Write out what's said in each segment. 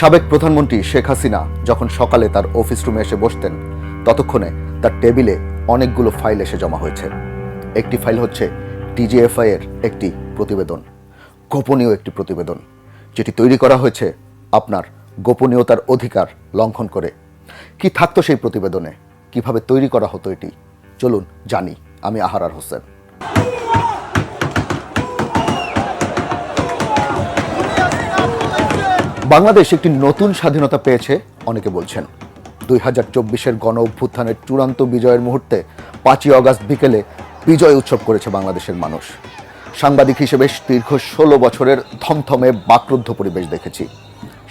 সাবেক প্রধানমন্ত্রী শেখ হাসিনা যখন সকালে তার অফিস রুমে এসে বসতেন, ততক্ষণে তার টেবিলে অনেকগুলো ফাইল এসে জমা হয়েছে। একটি ফাইল হচ্ছে টিজিএফআই এর একটি প্রতিবেদন, গোপনীয় একটি প্রতিবেদন। যেটি তৈরি করা হয়েছে আপনার গোপনীয়তার অধিকার লঙ্ঘন করে। কি থাকতো সেই প্রতিবেদনে? কীভাবে তৈরি করা হতো এটি? চলুন জানি। আমি আহারার হোসেন। বাংলাদেশ একটি নতুন স্বাধীনতা পেয়েছে, অনেকে বলছেন। দুই হাজার চব্বিশের গণ অভ্যুত্থানের চূড়ান্ত বিজয়ের মুহূর্তে পাঁচই অগাস্ট বিকেলে বিজয় উৎসব করেছে বাংলাদেশের মানুষ। সাংবাদিক হিসেবে দীর্ঘ ষোলো বছরের থমথমে বাকরুদ্ধ পরিবেশ দেখেছি।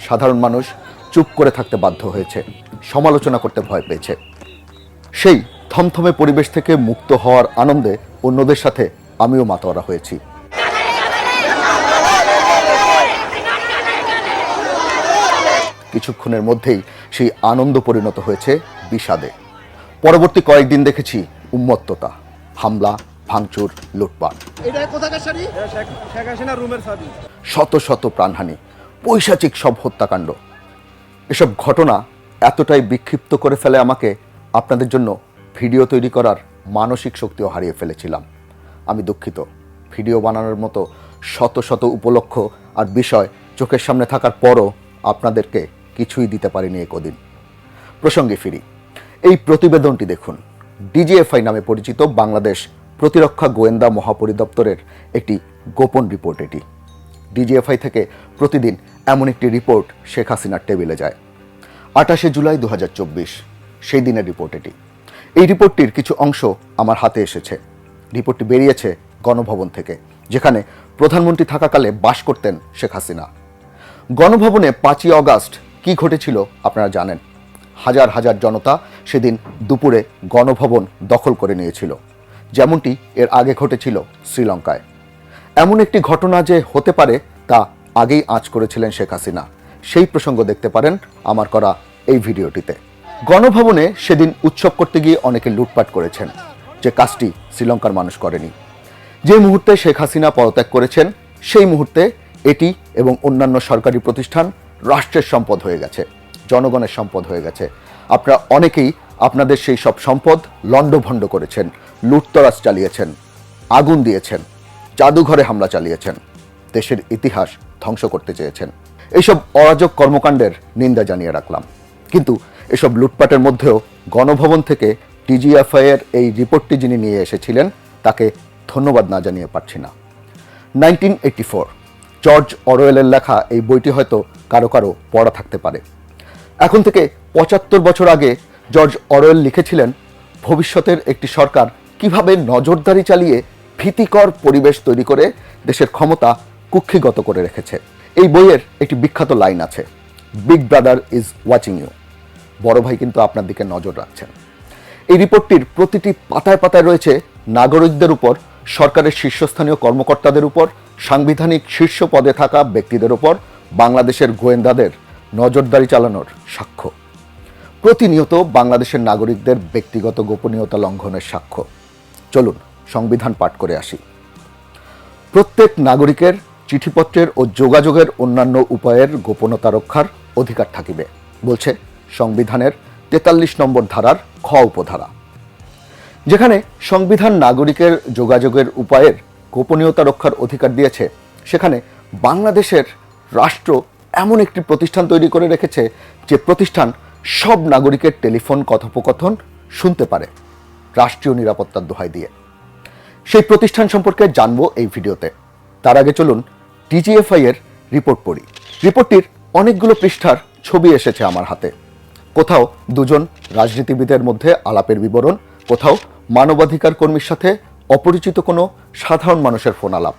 সাধারণ মানুষ চুপ করে থাকতে বাধ্য হয়েছে, সমালোচনা করতে ভয় পেয়েছে। সেই থমথমে পরিবেশ থেকে মুক্ত হওয়ার আনন্দে অন্যদের সাথে আমিও মাতোয়ারা হয়েছি। কিছুক্ষণের মধ্যেই সেই আনন্দ পরিণত হয়েছে বিষাদে। পরবর্তী কয়েকদিন দেখেছি উন্মত্ততা হামলা ভাঙচুর লুটপাট। শত শত প্রাণহানি পৈশাচিক সব হত্যাকাণ্ড। এসব ঘটনা এতটাই বিক্ষিপ্ত করে ফেলে আমাকে আপনাদের জন্য ভিডিও তৈরি করার মানসিক শক্তিও হারিয়ে ফেলেছিলাম। আমি দুঃখিত। ভিডিও বানানোর মতো শত শত উপলক্ষ আর বিষয় চোখের সামনে থাকার পরও আপনাদেরকে কিছুই দিতে পারিনি একদিন প্রসঙ্গে ফিরি। এই প্রতিবেদনটি দেখুন। ডিজিএফআই নামে পরিচিত বাংলাদেশ প্রতিরক্ষা গোয়েন্দা মহাপরিদপ্তরের একটি গোপন রিপোর্ট এটি। ডিজিএফআই থেকে প্রতিদিন এমন একটি রিপোর্ট শেখ হাসিনার টেবিলে যায়। আঠাশে জুলাই দু হাজার চব্বিশ, সেই দিনের রিপোর্ট এটি। এই রিপোর্টটির কিছু অংশ আমার হাতে এসেছে। রিপোর্টটি বেরিয়েছে গণভবন থেকে, যেখানে প্রধানমন্ত্রী থাকাকালে বাস করতেন শেখ হাসিনা। গণভবনে পাঁচই অগাস্ট কি ঘটেছিল আপনারা জানেন। হাজার হাজার জনতা সেদিন দুপুরে গণভবন দখল করে নিয়েছিল। যেমনটি এর আগে ঘটেছিল শ্রীলঙ্কায়। এমন একটি ঘটনা যে হতে পারে তা আগেই আঁচ করেছিলেন শেখ হাসিনা। সেই প্রসঙ্গ দেখতে পারেন আমার করা এই ভিডিওটিতে। গণভবনে সেদিন উৎসব করতে গিয়ে অনেকে লুটপাট করেছেন, যে কাজটি শ্রীলঙ্কার মানুষ করেনি। যে মুহূর্তে শেখ হাসিনা পদত্যাগ করেছেন, সেই মুহূর্তে এটি এবং অন্যান্য সরকারি প্রতিষ্ঠান রাষ্ট্রের সম্পদ হয়ে গেছে, জনগণের সম্পদ হয়ে গেছে। আপনারা অনেকেই আপনাদের সেই সব সম্পদ লণ্ডভণ্ড করেছেন, লুটতরাজ চালিয়েছেন, আগুন দিয়েছেন, জাদুঘরে হামলা চালিয়েছেন, দেশের ইতিহাস ধ্বংস করতে চেয়েছেন। এইসব অরাজক কর্মকাণ্ডের নিন্দা জানিয়ে রাখলাম। কিন্তু এসব লুটপাটের মধ্যেও গণভবন থেকে টিজিএফআই এর এই রিপোর্টটি যিনি নিয়ে এসেছিলেন, তাকে ধন্যবাদ না জানিয়ে পারছি না। নাইনটিন এইটি ফোর জর্জ অরওয়েলের লেখা এই বইটি হয়তো কারও কারও পড়া থাকতে পারে। এখন থেকে পঁচাত্তর বছর আগে জর্জ অরওয়েল লিখেছিলেন, ভবিষ্যতের একটি সরকার কীভাবে নজরদারি চালিয়ে ভীতিকর পরিবেশ তৈরি করে দেশের ক্ষমতা কুক্ষিগত করে রেখেছে। এই বইয়ের একটি বিখ্যাত লাইন আছে, big brother is watching you. বড় ভাই কিন্তু আপনার দিকে নজর রাখছেন। এই রিপোর্টটির প্রতিটি পাতায় পাতায় রয়েছে নাগরিকদের উপর, সরকারের শীর্ষস্থানীয় কর্মকর্তাদের উপর সাংবিধানিক শীর্ষ পদে থাকা ব্যক্তিদের উপর বাংলাদেশের গোয়েন্দাদের নজরদারি চালানোর সাক্ষ্য। প্রতিনিয়ত বাংলাদেশের নাগরিকদের ব্যক্তিগত গোপনীয়তা লঙ্ঘনের সাক্ষ্য। চলুন সংবিধান পাঠ করে আসি। প্রত্যেক নাগরিকের চিঠিপত্রের ও যোগাযোগের অন্যান্য উপায়ের গোপনতা রক্ষার অধিকার থাকিবে, বলছে সংবিধানের তেতাল্লিশ নম্বর ধারার খ উপধারা। যেখানে সংবিধান নাগরিকের যোগাযোগের উপায়ের গোপনীয়তা রক্ষার অধিকার দিয়েছে। সেখানে বাংলাদেশের রাষ্ট্র এমন একটি প্রতিষ্ঠান তৈরি করে রেখেছে যে প্রতিষ্ঠান সব নাগরিকের টেলিফোন কথোপকথন শুনতে পারে রাষ্ট্রীয় নিরাপত্তার দোহাই দিয়ে। সেই প্রতিষ্ঠান সম্পর্কে জানব এই ভিডিওতে। তার আগে চলুন টিজিএফআই এর রিপোর্ট পড়ি। রিপোর্টটির অনেকগুলো পৃষ্ঠার ছবি এসেছে আমার হাতে। কোথাও দুজন রাজনীতিবিদের মধ্যে আলাপের বিবরণ, কোথাও মানবাধিকার কর্মীর সাথে অপরিচিত কোনো সাধারণ মানুষের ফোন আলাপ।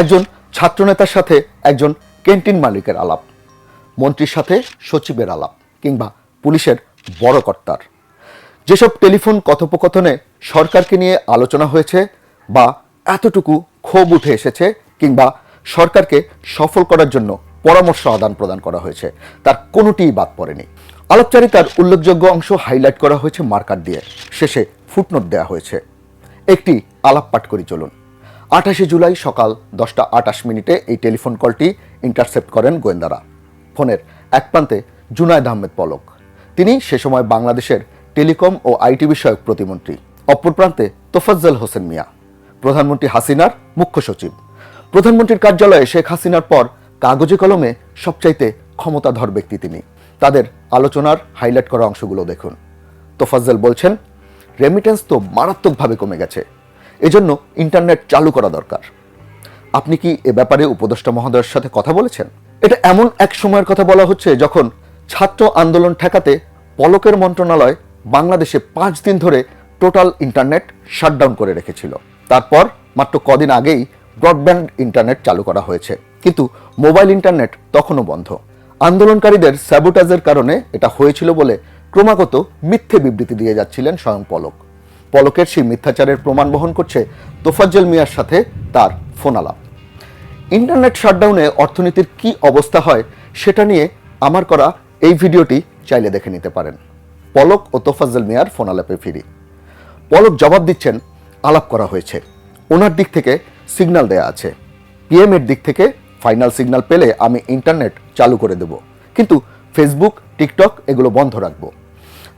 একজন ছাত্রনেতার সাথে একজন ক্যান্টিন মালিকের আলাপ। মন্ত্রীর সাথে সচিবের আলাপ কিংবা পুলিশের বড় কর্তার। যেসব টেলিফোন কথোপকথনে সরকারকে নিয়ে আলোচনা হয়েছে বা এতটুকু ক্ষোভ উঠে এসেছে কিংবা সরকারকে সফল করার জন্য পরামর্শ আদান প্রদান করা হয়েছে, তার কোনোটিই বাদ পড়েনি। আলাপচারিতার উল্লেখযোগ্য অংশ হাইলাইট করা হয়েছে মার্কার দিয়ে। শেষে ফুটনোট দেওয়া হয়েছে। একটি আলাপ পাঠ করি, চলুন। আঠাশে জুলাই সকাল দশটা আটাশ মিনিটে এই টেলিফোন কলটি ইন্টারসেপ্ট করেন গোয়েন্দারা। ফোনের এক প্রান্তে জুনায়দ আহমেদ পলক। তিনি সে সময় বাংলাদেশের টেলিকম ও আইটি বিষয়ক প্রতিমন্ত্রী। অপর প্রান্তে তোফাজ্জল হোসেন মিয়া। প্রধানমন্ত্রী হাসিনার মুখ্য সচিব। প্রধানমন্ত্রীর কার্যালয়ে শেখ হাসিনার পর কাগজে কলমে সবচাইতে ক্ষমতাধর ব্যক্তি তিনি। তাদের আলোচনার হাইলাইট করা অংশগুলো দেখুন। তোফাজ্জল বলছেন রেমিটেন্স তো মারাত্মকভাবে কমে গেছে। এজন্য ইন্টারনেট চালু করা দরকার। আপনি কি এ ব্যাপারে উপদেষ্টা মহোদয়ের সাথে কথা বলেছেন? এটা এমন এক সময়ের কথা বলা হচ্ছে যখন ছাত্র আন্দোলন ঠেকাতে পলকের মন্ত্রণালয় বাংলাদেশে পাঁচ দিন ধরে টোটাল ইন্টারনেট শাটডাউন করে রেখেছিল। তারপর মাত্র কদিন আগেই ব্রডব্যান্ড ইন্টারনেট চালু করা হয়েছে। কিন্তু মোবাইল ইন্টারনেট তখনও বন্ধ। আন্দোলনকারীদের স্যাবোটাজের কারণে এটা হয়েছিল বলে ক্রমাগত মিথ্যে বিবৃতি দিয়ে যাচ্ছিলেন স্বয়ং পলক। পলকের সেই মিথ্যাচারের প্রমাণ বহন করছে তোফাজ্জল মিয়ার সাথে তার ফোন আলাপ ইন্টারনেট শাটডাউনে অর্থনীতির কি অবস্থা হয় সেটা নিয়ে আমার করা এই ভিডিওটি চাইলে দেখে নিতে পারেন। পলক ও তোফাজ্জল মিয়ার ফোন আলাপে ফিরি। পলক জবাব দিচ্ছেন, আলাপ করা হয়েছে। ওনার দিক থেকে সিগন্যাল দেয়া আছে। পিএম এর দিক থেকে ফাইনাল সিগন্যাল পেলে আমি ইন্টারনেট চালু করে দেব। কিন্তু ফেসবুক, টিকটক এগুলো বন্ধ রাখব।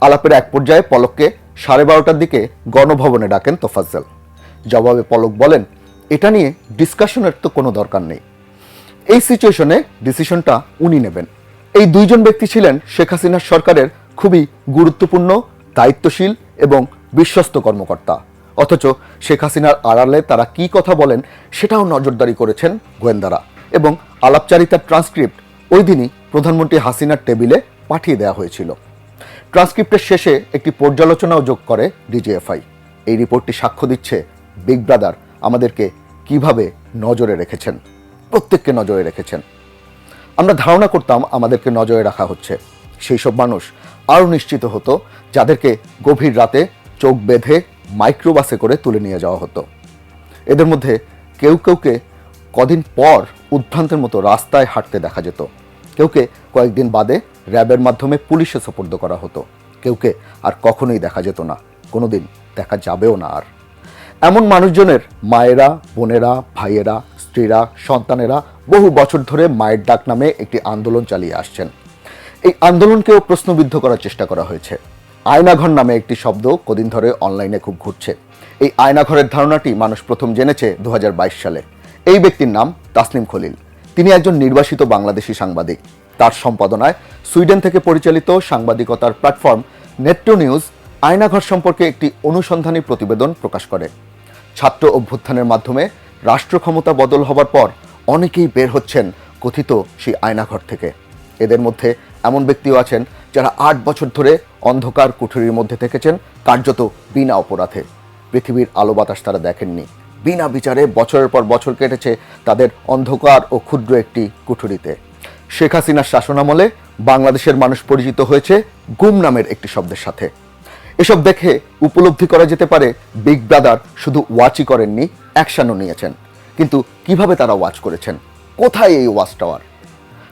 আলাপের এক পর্যায়ে পলককে সাড়ে বারোটার দিকে গণভবনে ডাকেন তোফাজ্জল। জবাবে পলক বলেন, এটা নিয়ে ডিসকাশনের তো কোনো দরকার নেই। এই সিচুয়েশনে ডিসিশনটা উনি নেবেন। এই দুইজন ব্যক্তি ছিলেন শেখ হাসিনার সরকারের খুবই গুরুত্বপূর্ণ, দায়িত্বশীল এবং বিশ্বস্ত কর্মকর্তা। অথচ শেখ হাসিনার আড়ালে তারা কি কথা বলেন সেটাও নজরদারি করেছেন গোয়েন্দারা এবং আলাপচারিতার ট্রান্সক্রিপ্ট ওই দিনই প্রধানমন্ত্রী হাসিনার টেবিলে পাঠিয়ে দেওয়া হয়েছিল। ট্রান্সক্রিপ্টের শেষে একটি পর্যালোচনাও যোগ করে ডিজিএফআই। এই রিপোর্টটি সাক্ষ্য দিচ্ছে বিগ ব্রাদার আমাদেরকে কীভাবে নজরে রেখেছেন। প্রত্যেককে নজরে রেখেছেন। আমরা ধারণা করতাম আমাদেরকে নজরে রাখা হচ্ছে। সেই সব মানুষ আরও নিশ্চিত হতো, যাদেরকে গভীর রাতে চোখ বেঁধে মাইক্রোবাসে করে তুলে নিয়ে যাওয়া হতো। এদের মধ্যে কেউ কেউকে কদিন পর উদ্ভ্রান্তের মতো রাস্তায় হাঁটতে দেখা যেত। কেউকে কয়েকদিন বাদে র্যাবের মাধ্যমে পুলিশে সোপর্দ করা হতো। কেউকে আর কখনোই দেখা যেত না। কোনোদিন দেখা যাবেও না আর। এমন মানুষজনের মায়েরা, বোনেরা, ভাইয়েরা, স্ত্রীরা, সন্তানেরা বহু বছর ধরে মায়ের ডাক নামে একটি আন্দোলন চালিয়ে আসছেন। এই আন্দোলনকেও প্রশ্নবিদ্ধ করার চেষ্টা করা হয়েছে। আয়নাঘর নামে একটি শব্দ কদিন ধরে অনলাইনে খুব ঘুরছে। এই আয়নাঘরের ধারণাটি মানুষ প্রথম জেনেছে দু হাজার বাইশ সালে। এই ব্যক্তির নাম তাসলিম খলিল। তিনি একজন নির্বাসিত বাংলাদেশি সাংবাদিক। তার সম্পাদনায় সুইডেন থেকে পরিচালিত সাংবাদিকতার প্ল্যাটফর্ম নেট্টো নিউজ আয়নাঘর সম্পর্কে একটি অনুসন্ধানী প্রতিবেদন প্রকাশ করে। ছাত্র অভ্যুত্থানের মাধ্যমে রাষ্ট্র ক্ষমতা বদল হবার পর অনেকেই বের হচ্ছেন কথিত সেই আয়নাঘর থেকে। এদের মধ্যে এমন ব্যক্তিও আছেন যারা আট বছর ধরে অন্ধকার কুঠুরির মধ্যে থেকেছেন, কার্যত বিনা অপরাধে। পৃথিবীর আলো বাতাস তারা দেখেননি। বিনা বিচারে বছরের পর বছর কেটেছে তাদের অন্ধকার ও ক্ষুদ্র একটি কুঠুরিতে। শেখ হাসিনার শাসনামলে বাংলাদেশের মানুষ পরিচিত হয়েছে গুম নামের একটি শব্দের সাথে। এসব দেখে উপলব্ধি করা যেতে পারে বিগ ব্রাদার শুধু ওয়াচই করেননি, অ্যাকশনও নিয়েছেন। কিন্তু কীভাবে তারা ওয়াচ করেছেন? কোথায় এই ওয়াচ টাওয়ার?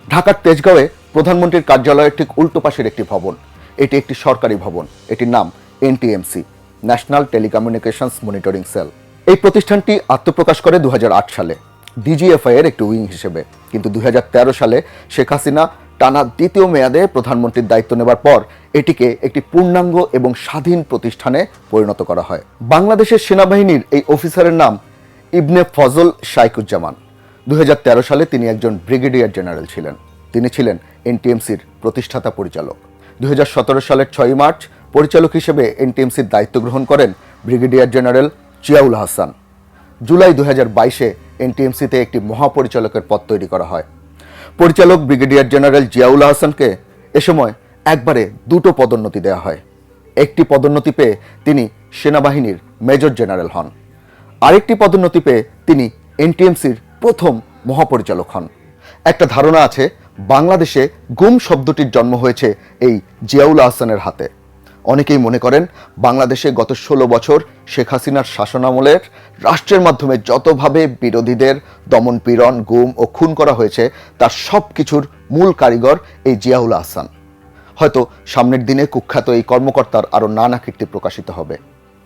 ঢাকার তেজগাঁওয়ে প্রধানমন্ত্রীর কার্যালয়ের ঠিক উল্টো পাশের একটি ভবন। এটি একটি সরকারি ভবন। এটির নাম NTMC, national telecommunications monitoring cell. এই প্রতিষ্ঠানটি আত্মপ্রকাশ করে দু হাজার আট সালে। ডিজিএফআই এর একটি উইং হিসেবে। কিন্তু দু হাজার তেরো সালে শেখ হাসিনা টানা দ্বিতীয় মেয়াদে প্রধানমন্ত্রীর দায়িত্ব নেবার পর এটিকে একটি পূর্ণাঙ্গ এবং স্বাধীন প্রতিষ্ঠানে পরিণত করা হয়। বাংলাদেশের সেনাবাহিনীর এই অফিসারের নাম ইবনে ফজল শাইকুজ্জামান। দু হাজার তেরো সালে তিনি একজন ব্রিগেডিয়ার জেনারেল ছিলেন। তিনি ছিলেন এনটিএমসির প্রতিষ্ঠাতা পরিচালক। দু হাজার সতেরো সালের ছয় মার্চ পরিচালক হিসেবে এনটিএমসির দায়িত্ব গ্রহণ করেন ব্রিগেডিয়ার জেনারেল জিয়াউল হাসান। জুলাই দু হাজার বাইশে এনটিএমসিতে একটি মহাপরিচালকের পদ তৈরি করা হয়। পরিচালক ব্রিগেডিয়ার জেনারেল জিয়াউল হাসানকে এ সময় একবারে দুটো পদোন্নতি দেওয়া হয়। একটি পদোন্নতি পেয়ে তিনি সেনাবাহিনীর মেজর জেনারেল হন। আরেকটি পদোন্নতি পেয়ে তিনি এনটিএমসির প্রথম মহাপরিচালক হন। একটা ধারণা আছে, বাংলাদেশে গুম শব্দটির জন্ম হয়েছে এই জিয়াউল আহসানের হাতে। অনেকেই মনে করেন বাংলাদেশে গত ষোলো বছর শেখ হাসিনার শাসনামলের রাষ্ট্রের মাধ্যমে যতভাবে বিরোধীদের দমন পীড়ন, গুম ও খুন করা হয়েছে, তার সব কিছুর মূল কারিগর এই জিয়াউল আহসান হয়তো সামনের দিনে কুখ্যাত এই কর্মকর্তার আরও নানা কীর্তি প্রকাশিত হবে।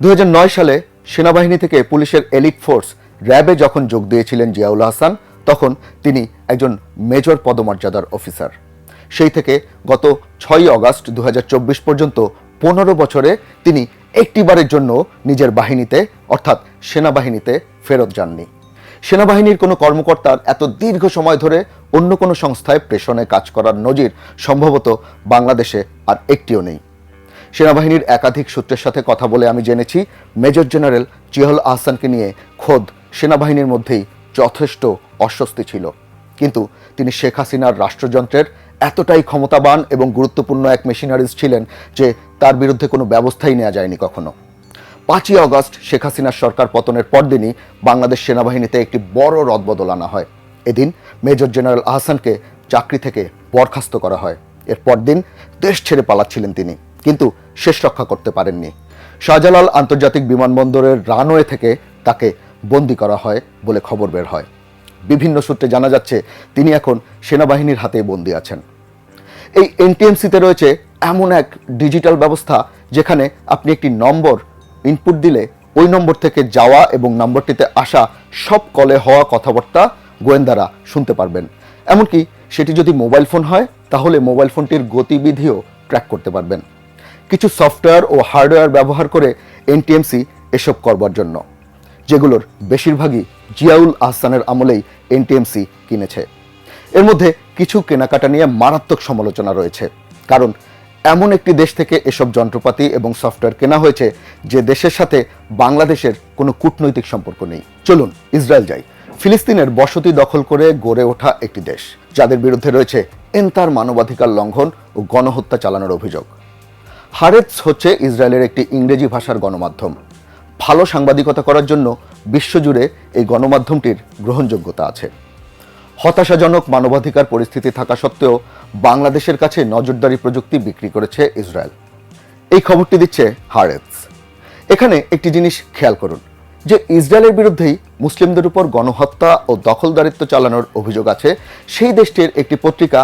দু হাজার নয় সালে সেনাবাহিনী থেকে পুলিশের এলিট ফোর্স র্যাবে যখন যোগ দিয়েছিলেন জিয়াউল হাসান, তখন তিনি একজন মেজর পদমর্যাদার অফিসার। সেই থেকে গত ছয়ই অগাস্ট দু পর্যন্ত পনেরো বছরে তিনি একটিবারের জন্য নিজের বাহিনীতে, অর্থাৎ সেনাবাহিনীতে ফেরত যাননি। সেনাবাহিনীর কোনো কর্মকর্তার এত দীর্ঘ সময় ধরে অন্য কোনো সংস্থায় প্রেষণে কাজ করার নজির সম্ভবত বাংলাদেশে আর একটিও নেই। সেনাবাহিনীর একাধিক সূত্রের সাথে কথা বলে আমি জেনেছি, মেজর জেনারেল জিয়াউল আহসানকে নিয়ে খোদ সেনাবাহিনীর মধ্যেই যথেষ্ট অস্বস্তি ছিল। কিন্তু তিনি শেখ হাসিনার রাষ্ট্রযন্ত্রের এতটাই ক্ষমতাবান এবং গুরুত্বপূর্ণ এক মেশিনারিজ ছিলেন যে তার বিরুদ্ধে কোনো ব্যবস্থাই নেওয়া যায়নি কখনো। পাঁচই অগস্ট শেখ হাসিনার সরকার পতনের পরদিনই বাংলাদেশ সেনাবাহিনীতে একটি বড় রদবদল আনা হয়। এদিন মেজর জেনারেল আহসানকে চাকরি থেকে বরখাস্ত করা হয়। এর পরদিন দেশ ছেড়ে পালাচ্ছিলেন তিনি, কিন্তু শেষ রক্ষা করতে পারেননি। শাহজালাল আন্তর্জাতিক বিমানবন্দরের রানওয়ে থেকে তাকে বন্দি করা হয় বলে খবর বের হয়। বিভিন্ন সূত্রে জানা যাচ্ছে তিনি এখন সেনাবাহিনীর হাতে বন্দি আছেন। এই এনটিএমসিতে রয়েছে এমন এক ডিজিটাল ব্যবস্থা যেখানে আপনি একটি নম্বর ইনপুট দিলে ওই নম্বর থেকে যাওয়া এবং নম্বরটিতে আসা সব কলে হওয়া কথাবার্তা গোয়েন্দারা শুনতে পারবেন। এমনকি সেটি যদি মোবাইল ফোন হয়, তাহলে মোবাইল ফোনটির গতিবিধিও ট্র্যাক করতে পারবেন। কিছু সফটওয়্যার ও হার্ডওয়্যার ব্যবহার করে এনটিএমসি এসব করবার জন্য। যেগুলোর বেশিরভাগই জিয়াউল আহসানের আমলেই এনটিএমসি কিনেছে। এর মধ্যে কিছু কেনাকাটা নিয়ে মারাত্মক সমালোচনা রয়েছে। কারণ এমন একটি দেশ থেকে এসব যন্ত্রপাতি এবং সফটওয়্যার কেনা হয়েছে যে দেশের সাথে বাংলাদেশের কোনো কূটনৈতিক সম্পর্ক নেই। চলুন ইসরায়েল যাই। ফিলিস্তিনের বসতি দখল করে গড়ে ওঠা একটি দেশ, যাদের বিরুদ্ধে রয়েছে এন্তার মানবাধিকার লঙ্ঘন ও গণহত্যা চালানোর অভিযোগ। হারেতস হচ্ছে ইসরায়েলের একটি ইংরেজি ভাষার গণমাধ্যম। ভালো সাংবাদিকতা করার জন্য বিশ্বজুড়ে এই গণমাধ্যমটির গ্রহণযোগ্যতা আছে। হতাশাজনক মানবাধিকার পরিস্থিতি থাকা সত্ত্বেও বাংলাদেশের কাছে নজরদারি প্রযুক্তি বিক্রি করেছে ইসরায়েল। এই খবরটি দিচ্ছে হারেতস এখানে একটি জিনিস খেয়াল করুন, যে ইসরায়েলের বিরুদ্ধেই মুসলিমদের উপর গণহত্যা ও দখলদারিত্ব চালানোর অভিযোগ আছে, সেই দেশটির একটি পত্রিকা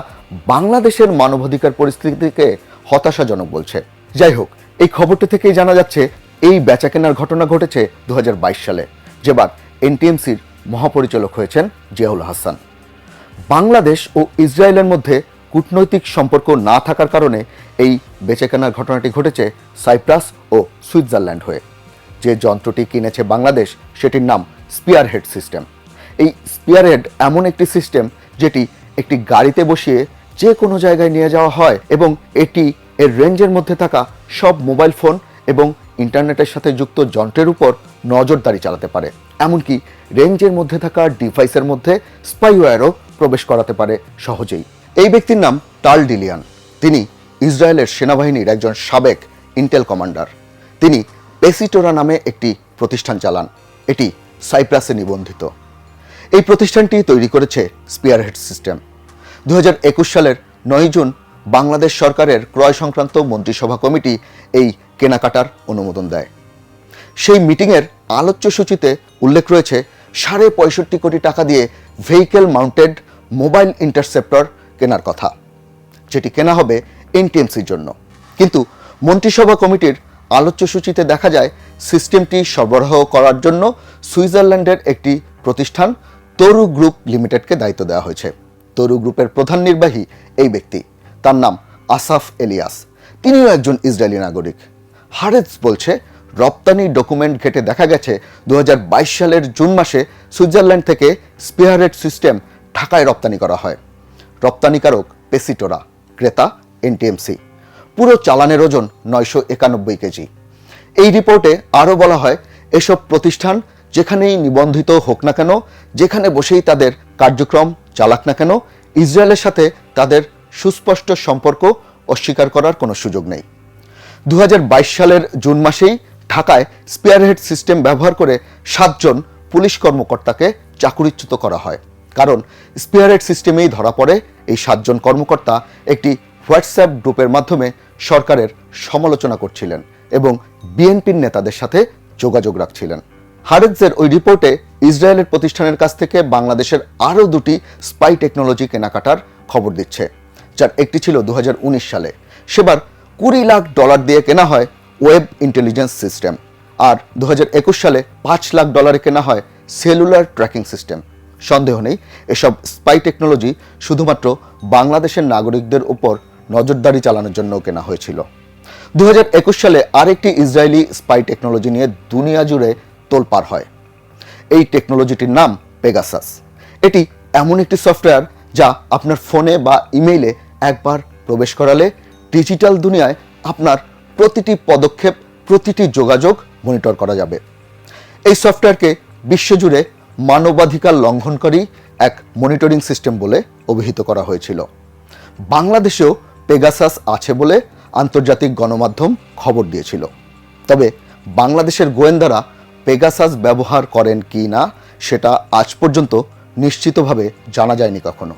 বাংলাদেশের মানবাধিকার পরিস্থিতিকে হতাশাজনক বলছে। যাই হোক, এই খবরটি থেকেই জানা যাচ্ছে এই বেচাকেনার ঘটনা ঘটেছে দু হাজার বাইশ সালে, যেবার এনটিএমসির মহাপরিচালক হয়েছেন জিয়াউল হাসান। বাংলাদেশ ও ইসরায়েলের মধ্যে কূটনৈতিক সম্পর্ক না থাকার কারণে এই বেচেকেনার ঘটনাটি ঘটেছে সাইপ্রাস ও সুইজারল্যান্ড হয়ে। যে যন্ত্রটি কিনেছে বাংলাদেশ, সেটির নাম স্পিয়ারহেড সিস্টেম। এই স্পিয়ারহেড এমন একটি সিস্টেম যেটি একটি গাড়িতে বসিয়ে যে কোনো জায়গায় নিয়ে যাওয়া হয় এবং এটি এর রেঞ্জের মধ্যে থাকা সব মোবাইল ফোন এবং ইন্টারনেটের সাথে যুক্ত যন্ত্রের উপর নজরদারি চালাতে পারে। এমনকি রেঞ্জের মধ্যে থাকা ডিভাইসের মধ্যে স্পাইওয়্যারও প্রবেশ করাতে পারে সহজেই। এই ব্যক্তির নাম টাল ডিলিয়ান। তিনি ইসরায়েলের সেনাবাহিনীর একজন সাবেক ইন্টেল কমান্ডার। তিনি পেসিটোরা নামে একটি প্রতিষ্ঠান চালান। এটি সাইপ্রাসে নিবন্ধিত। এই প্রতিষ্ঠানটি তৈরি করেছে স্পিয়ারহেড সিস্টেম। দু হাজার একুশ সালের নয় জুন বাংলাদেশ সরকারের ক্রয় সংক্রান্ত মন্ত্রিসভা কমিটি এই কেনাকাটার অনুমোদন দেয়। সেই মিটিংয়ের আলোচ্য সূচিতে উল্লেখ রয়েছে, সাড়ে পঁয়ষট্টি কোটি টাকা দিয়ে ভেহিকেল মাউন্টেড মোবাইল ইন্টারসেপ্টর কেনার কথা। যেটি কেনা হবে এনটিএমসির জন্য। কিন্তু মন্ত্রিসভা কমিটির আলোচ্য সূচিতে দেখা যায়, সিস্টেমটি সরবরাহ করার জন্য সুইজারল্যান্ডের একটি প্রতিষ্ঠান, তরু গ্রুপ লিমিটেডকে দায়িত্ব দেওয়া হয়েছে। তরু গ্রুপের প্রধান নির্বাহী এই ব্যক্তি। তার নাম আসাফ এলিয়াস। তিনিও একজন ইসরায়েলি নাগরিক। হারেজ বলছে, রপ্তানি ডকুমেন্ট ঘেটে দেখা গেছে দু হাজার বাইশ সালের জুন মাসে সুইজারল্যান্ড থেকে স্পিয়ারেট সিস্টেম ঢাকায় রপ্তানি করা হয়। রপ্তানিকারক পেসিটোরা, ক্রেতা এনটিএমসি। পুরো চালানের ওজন নয়শো একানব্বই কেজি। এই রিপোর্টে আরও বলা হয়, এসব প্রতিষ্ঠান যেখানেই নিবন্ধিত হোক না কেন, যেখানে বসেই তাদের কার্যক্রম চালাক না কেন, ইসরায়েলের সাথে তাদের সুস্পষ্ট সম্পর্ক অস্বীকার করার কোনো সুযোগ নেই। দু হাজার বাইশ সালের জুন মাসেই ঢাকায় স্পিয়ারহেড সিস্টেম ব্যবহার করে সাতজন পুলিশ কর্মকর্তাকে চাকুরিচ্যুত করা হয়। কারণ স্পিয়ারহেড সিস্টেমেই ধরা পড়ে এই সাতজন কর্মকর্তা একটি হোয়াটসঅ্যাপ গ্রুপের মাধ্যমে সরকারের সমালোচনা করছিলেন এবং বিএনপির নেতাদের সাথে যোগাযোগ রাখছিলেন। হারেজের ওই রিপোর্টে ইসরায়েলের প্রতিষ্ঠানের কাছ থেকে বাংলাদেশের আরও দুটি স্পাই টেকনোলজি কেনাকাটার খবর দিচ্ছে। যার একটি ছিল দু হাজার উনিশ সালে। সেবার কুড়ি লাখ ডলার দিয়ে কেনা হয় ওয়েব ইন্টেলিজেন্স সিস্টেম আর দু হাজার একুশ সালে পাঁচ লাখ ডলারে কেনা হয় সেলুলার ট্র্যাকিং সিস্টেম। সন্দেহ নেই, এসব স্পাই টেকনোলজি শুধুমাত্র বাংলাদেশের নাগরিকদের উপর নজরদারি চালানোর জন্য কেনা হয়েছিল। দু হাজার একুশ সালে আরেকটি ইসরায়েলি স্পাই টেকনোলজি নিয়ে দুনিয়া জুড়ে তোলপাড় হয়। এই টেকনোলজিটির নাম পেগাসাস। এটি এমন একটি সফটওয়্যার যা আপনার ফোনে বা ইমেইলে একবার প্রবেশ করালে ডিজিটাল দুনিয়ায় আপনার প্রতিটি পদক্ষেপ, প্রতিটি যোগাযোগ মনিটর করা যাবে। এই সফটওয়্যারকে বিশ্বজুড়ে মানবাধিকার লঙ্ঘনকারী এক মনিটরিং সিস্টেম বলে অভিহিত করা হয়েছিল। বাংলাদেশেও পেগাসাস আছে বলে আন্তর্জাতিক গণমাধ্যম খবর দিয়েছিল। তবে বাংলাদেশের গোয়েন্দারা পেগাসাস ব্যবহার করেন কি না, সেটা আজ পর্যন্ত নিশ্চিতভাবে জানা যায়নি কখনো।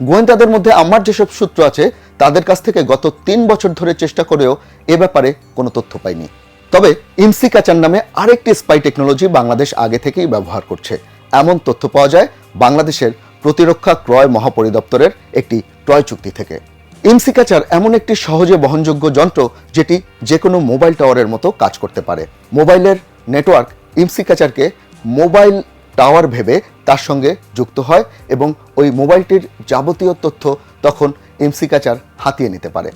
গোয়েন্দাদের মধ্যে আমার যেসব সূত্র আছে, তাদের কাছ থেকে গত তিন বছর ধরে চেষ্টা করেও এ ব্যাপারে কোনো তথ্য পাইনি। তবে ইমসি কাচার নামে আরেকটি স্পাই টেকনোলজি বাংলাদেশ আগে থেকেই ব্যবহার করছে। এমন তথ্য পাওয়া যায় বাংলাদেশের প্রতিরক্ষা ক্রয় মহাপরিদপ্তরের একটি ক্রয় চুক্তি থেকে। ইমসি কাচার এমন একটি সহজে বহনযোগ্য যন্ত্র যেটি যে কোনো মোবাইল টাওয়ারের মতো কাজ করতে পারে। মোবাইলের নেটওয়ার্ক ইমসি কাচারকে মোবাইল টাওয়ার ভেবে তার সঙ্গে যুক্ত হয় এবং ওই মোবাইলটির যাবতীয় তথ্য তখন এমসি কাচার হাতিয়ে নিতে পারে।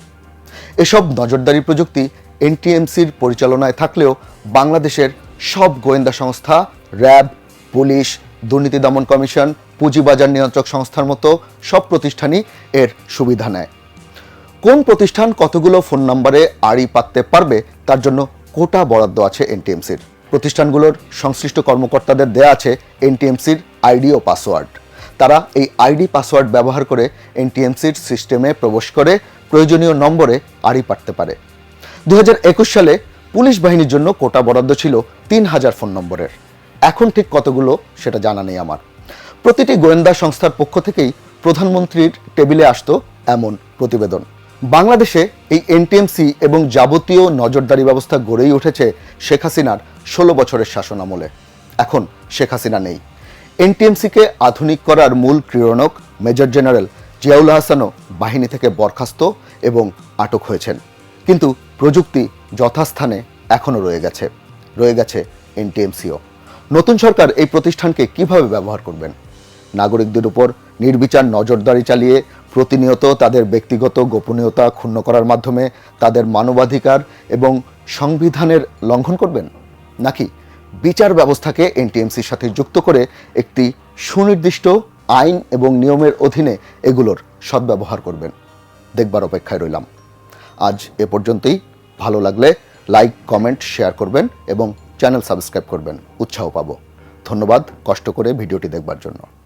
এসব নজরদারি প্রযুক্তি এনটিএমসির পরিচালনায় থাকলেও বাংলাদেশের সব গোয়েন্দা সংস্থা, র্যাব, পুলিশ, দুর্নীতি দমন কমিশন, পুঁজিবাজার নিয়ন্ত্রক সংস্থার মতো সব প্রতিষ্ঠানই এর সুবিধা নেয়। কোন প্রতিষ্ঠান কতগুলো ফোন নম্বরে আড়ি পাততে পারবে তার জন্য কোটা বরাদ্দ আছে এনটিএমসির। প্রতিষ্ঠানগুলোর সংশ্লিষ্ট কর্মকর্তাদের দেয়া আছে এনটিএমসির আইডি ও পাসওয়ার্ড। তারা এই আইডি পাসওয়ার্ড ব্যবহার করে এনটিএমসির সিস্টেমে প্রবেশ করে প্রয়োজনীয় নম্বরে আড়ি পাঠতে পারে। দু হাজার একুশ সালে পুলিশ বাহিনীর জন্য কোটা বরাদ্দ ছিল তিন হাজার ফোন নম্বরের। এখন ঠিক কতগুলো সেটা জানা নেই আমার। প্রতিটি গোয়েন্দা সংস্থার পক্ষ থেকেই প্রধানমন্ত্রীর টেবিলে আসতো এমন প্রতিবেদন। বাংলাদেশে এই এনটিএমসি এবং যাবতীয় নজরদারি ব্যবস্থা গড়েই উঠেছে শেখ হাসিনার ষোলো বছরের শাসন আমলে। এখন শেখ হাসিনা নেই। এনটিএমসিকে আধুনিক করার মূল ক্রীড়নক মেজর জেনারেল জিয়াউল হাসানও বাহিনী থেকে বরখাস্ত এবং আটক হয়েছেন। কিন্তু প্রযুক্তি যথাস্থানে এখনও রয়ে গেছে। রয়ে গেছে এনটিএমসিও। নতুন সরকার এই প্রতিষ্ঠানকে কীভাবে ব্যবহার করবেন? নাগরিকদের উপর নির্বিচার নজরদারি চালিয়ে প্রতিনিয়ত তাদের ব্যক্তিগত গোপনীয়তা ক্ষুণ্ণ করার মাধ্যমে তাদের মানবাধিকার এবং সংবিধানের লঙ্ঘন করবেন? নাকি বিচার ব্যবস্থাকে এনটিএমসির সাথে যুক্ত করে একটি সুনির্দিষ্ট আইন এবং নিয়মের অধীনে এগুলোর সদ্ব্যবহার করবেন? দেখবার অপেক্ষায় রইলাম। আজ এ পর্যন্তই। ভালো লাগলে লাইক, কমেন্ট, শেয়ার করবেন এবং চ্যানেল সাবস্ক্রাইব করবেন। উৎসাহ পাবো। ধন্যবাদ কষ্ট করে ভিডিওটি দেখবার জন্য।